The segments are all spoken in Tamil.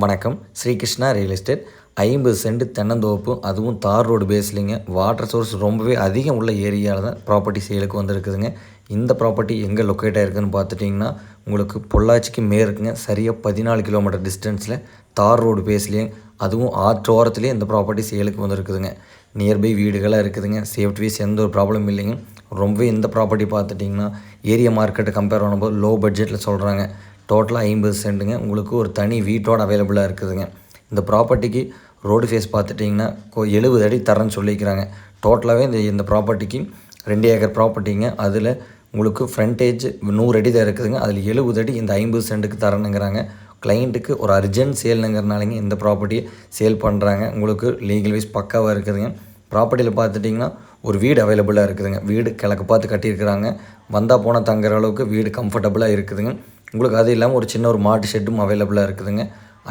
வணக்கம். ஸ்ரீகிருஷ்ணா ரியல் எஸ்டேட் ஐம்பது சென்ட் தென்னந்தோப்பு அதுவும் தார் ரோடு பேஸ்லிங்க வாட்டர் சோர்ஸ் ரொம்பவே அதிகம் உள்ள ஏரியாவில் தான் ப்ராப்பர்ட்டி சேலுக்கு வந்திருக்குதுங்க. இந்த ப்ராப்பர்ட்டி எங்கே லொக்கேட் ஆகிருக்குன்னு பார்த்துட்டிங்கன்னா உங்களுக்கு பொள்ளாச்சிக்கு மேற்குங்க சரியாக பதினாலு கிலோமீட்டர் டிஸ்டன்ஸில் தார் ரோடு பேஸ்லேயே அதுவும் ஆற்றோரத்துலேயே இந்த ப்ராப்பர்ட்டி சேலுக்கு வந்திருக்குதுங்க. நியர்பை வீடுகளாக இருக்குதுங்க. சேஃப்டிவைஸ் எந்த ஒரு ப்ராப்ளம் இல்லைங்க. ரொம்பவே இந்த ப்ராப்பர்ட்டி பார்த்துட்டிங்கன்னா ஏரியா மார்க்கெட்டை கம்பேர் பண்ணும்போது லோ பட்ஜெட்டில் சொல்கிறாங்க டோட்டலாக ஐம்பது சென்ட்டுங்க. உங்களுக்கு ஒரு தனி வீட்டோட அவைலபிளாக இருக்குதுங்க. இந்த ப்ராப்பர்ட்டிக்கு ரோடு ஃபேஸ் பார்த்துட்டிங்கன்னா எழுபது அடி தரேன்னு சொல்லிக்கிறாங்க. டோட்டலாகவே இந்த இந்த ப்ராப்பர்ட்டிக்கு ரெண்டு ஏக்கர் ப்ராப்பர்ட்டிங்க அதில் உங்களுக்கு ஃப்ரண்டேஜ் நூறு அடி தான் இருக்குதுங்க. அதில் எழுபது அடி இந்த ஐம்பது சென்ட்டுக்கு தரணுங்கிறாங்க கிளைண்ட்டுக்கு ஒரு அர்ஜென்ட் சேல்னுங்கிறனாலங்க இந்த ப்ராப்பர்ட்டியை சேல் பண்ணுறாங்க உங்களுக்கு லீகல் வைஸ் பக்காவாக இருக்குதுங்க. ப்ராப்பர்ட்டியில் பார்த்துட்டிங்கன்னா ஒரு வீடு அவைலபிளாக இருக்குதுங்க. வீடு கிழக்கு பார்த்து கட்டியிருக்கிறாங்க. வந்தால் போனால் தங்குற அளவுக்கு வீடு கம்ஃபர்டபுளாக இருக்குதுங்க. உங்களுக்கு அது இல்லாமல் ஒரு சின்ன ஒரு மாட்டு ஷெட்டும் அவைலபிளாக இருக்குதுங்க.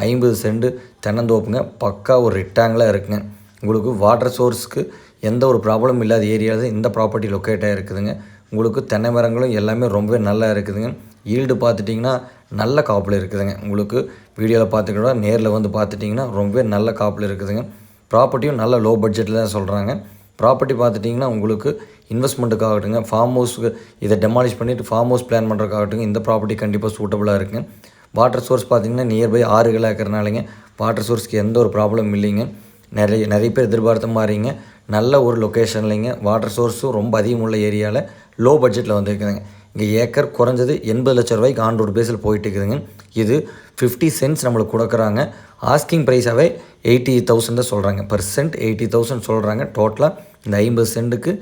ஐம்பது சென்ட் தென்னந்தோப்புங்க. பக்கா ஒரு ரெக்டாங்கிளாக இருக்குங்க. உங்களுக்கு வாட்டர் சோர்ஸ்க்கு எந்த ஒரு ப்ராப்ளமும் இல்லாத ஏரியாவில் இந்த ப்ராப்பர்ட்டி லொக்கேட்டாக இருக்குதுங்க. உங்களுக்கு தென்னை மரங்களும் எல்லாமே ரொம்பவே நல்லா இருக்குதுங்க. ஈல்டு பார்த்துட்டிங்கன்னா நல்ல காப்பில் இருக்குதுங்க. உங்களுக்கு வீடியோவில் பார்த்துக்கிட்டா நேரில் வந்து பார்த்துட்டிங்கன்னா ரொம்பவே நல்ல காப்பில் இருக்குதுங்க. ப்ராப்பர்ட்டியும் நல்ல லோ பட்ஜெட்டில் தான் சொல்கிறாங்க ப்ராப்பர்ட்டி பார்த்துட்டிங்கன்னா உங்களுக்கு இன்வெஸ்ட்மெண்ட்டுக்காகட்டுங்க ஃபார்ம் ஹவுஸ்க்கு இதை டெமாலிஷ் பண்ணிவிட்டு ஃபார்ம் ஹவுஸ் பிளான் பண்ணுறதுக்காகட்டுங்க இந்த ப்ராப்பர்ட்டி கண்டிப்பாக சூட்டபுளாக இருக்குங்க. வாட்டர் சோர்ஸ் பார்த்திங்கன்னா நியர்பை ஆறுகளாக இருக்கிறனாலங்க வாட்டர் சோர்ஸ்க்கு எந்த ஒரு ப்ராப்ளம் இல்லைங்க. நிறைய நிறைய பேர் எதிர்பார்த்த மாதிரிங்க. நல்ல ஒரு லொக்கேஷன்லைங்க வாட்டர் சோர்ஸும் ரொம்ப அதிகம் உள்ள ஏரியாவில் லோ பட்ஜெட்டில் வந்துருக்குதுங்க. இங்கே ஏக்கர் குறைஞ்சது எண்பது லட்ச ரூபாய்க்கு ஆன் ரோடு பேஸில் போயிட்டு இருக்குதுங்க. இது ஃபிஃப்டி சென்ட்ஸ் நம்மளுக்கு கொடுக்குறாங்க. ஆஸ்கிங் ப்ரைஸாகவே எயிட்டி தௌசண்ட் சொல்கிறாங்க பர்சன்ட் எயிட்டி தௌசண்ட் சொல்கிறாங்க டோட்டலாக இந்த ஐம்பது சென்ட்டுக்கு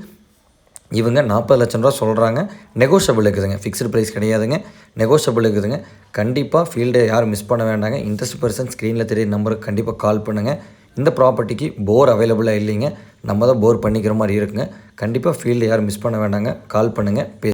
இவங்க நாற்பது லட்சம் ரூபா சொல்கிறாங்க நெகோஷியபிள் இருக்குதுங்க. ஃபிக்ஸ்டு ப்ரைஸ் கிடையாதுங்க. நெகோஷியபிள் இருக்குதுங்க. கண்டிப்பாக ஃபீல்டை யாரும் மிஸ் பண்ண வேண்டாங்க. இன்ட்ரெஸ்ட் பர்சன் ஸ்க்ரீனில் தெரிய நம்பருக்கு கண்டிப்பாக கால் பண்ணுங்கள் இந்த ப்ராப்பர்ட்டிக்கு போர் அவைலபிளாக இல்லைங்க. நம்ம தான் போர் பண்ணிக்கிற மாதிரி இருக்குங்க. கண்டிப்பாக ஃபீல்டு யாரும் மிஸ் பண்ண வேண்டாங்க. கால் பண்ணுங்கள் பே